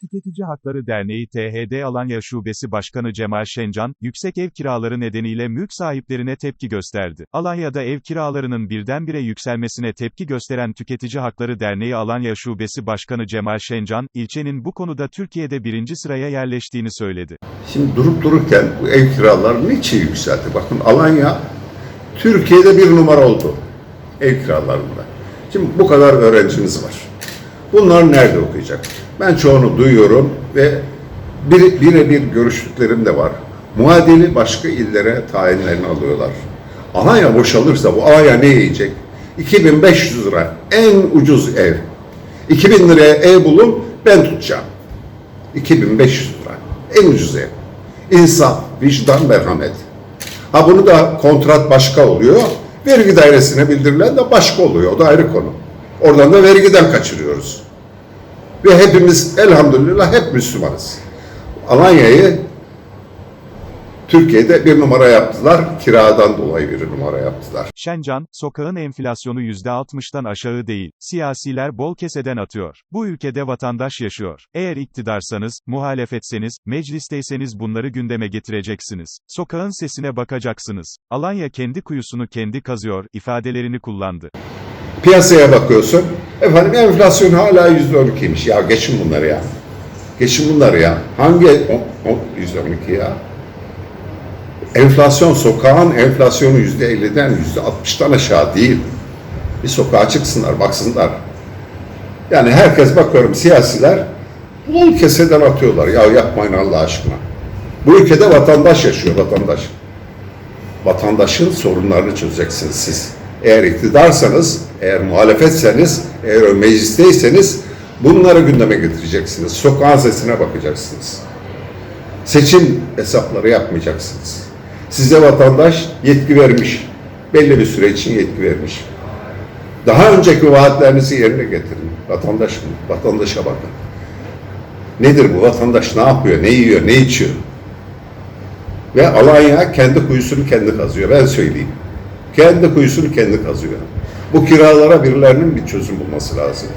Tüketici Hakları Derneği THD Alanya Şubesi Başkanı Cemal Şencan, yüksek ev kiraları nedeniyle mülk sahiplerine tepki gösterdi. Alanya'da ev kiralarının birdenbire yükselmesine tepki gösteren Tüketici Hakları Derneği Alanya Şubesi Başkanı Cemal Şencan, ilçenin bu konuda Türkiye'de birinci sıraya yerleştiğini söyledi. Şimdi durup dururken bu ev kiraları niçin yükseldi? Bakın Alanya Türkiye'de bir numara oldu ev kiralarında. Şimdi bu kadar öğrencimiz var. Bunlar nerede okuyacak? Ben çoğunu duyuyorum ve bir, birebir görüştüklerim de var. Muadili başka illere tayinlerini alıyorlar. Alanya boşalırsa bu Alanya ne yiyecek? 2500 lira en ucuz ev. 2000 liraya ev bulun ben tutacağım. 2500 lira. En ucuz ev. İnsaf, vicdan, merhamet. Ha bunu da kontrat başka oluyor. Vergi dairesine bildirilen de başka oluyor. O da ayrı konu. Oradan da vergiden kaçırıyoruz. Ve hepimiz elhamdülillah hep Müslümanız. Alanya'yı Türkiye'de bir numara yaptılar. Kiradan dolayı bir numara yaptılar. Şencan, sokağın enflasyonu %60'dan aşağı değil, siyasiler bol keseden atıyor. Bu ülkede vatandaş yaşıyor. Eğer iktidarsanız, muhalefetseniz, meclisteyseniz bunları gündeme getireceksiniz. Sokağın sesine bakacaksınız. Alanya kendi kuyusunu kendi kazıyor, ifadelerini kullandı. Piyasaya bakıyorsun. Efendim enflasyon hala yüzde on ikiymiş. Ya geçin bunları ya. Geçin bunları ya. Hangi yüzde on iki ya? Enflasyon sokağın enflasyonu yüzde elliden yüzde altmıştan aşağı değil. Bir sokağa çıksınlar, baksınlar. Yani herkes bakıyorum siyasiler bol keseden atıyorlar. Ya yapmayın Allah aşkına. Bu ülkede vatandaş yaşıyor, vatandaş. Vatandaşın sorunlarını çözeceksiniz siz. Eğer iktidarsanız, eğer muhalefetseniz, eğer meclisteyseniz bunları gündeme getireceksiniz. Sokağın sesine bakacaksınız. Seçim hesapları yapmayacaksınız. Size vatandaş yetki vermiş. Belli bir süre için yetki vermiş. Daha önceki vaatlerinizi yerine getirin. Vatandaş mı? Vatandaşa bakın. Nedir bu vatandaş? Ne yapıyor? Ne yiyor? Ne içiyor? Ve Alanya kendi kuyusunu kendi kazıyor. Ben söyleyeyim. Kendi kuyusunu kendi kazıyor. Bu kiralara birilerinin bir çözüm bulması lazım.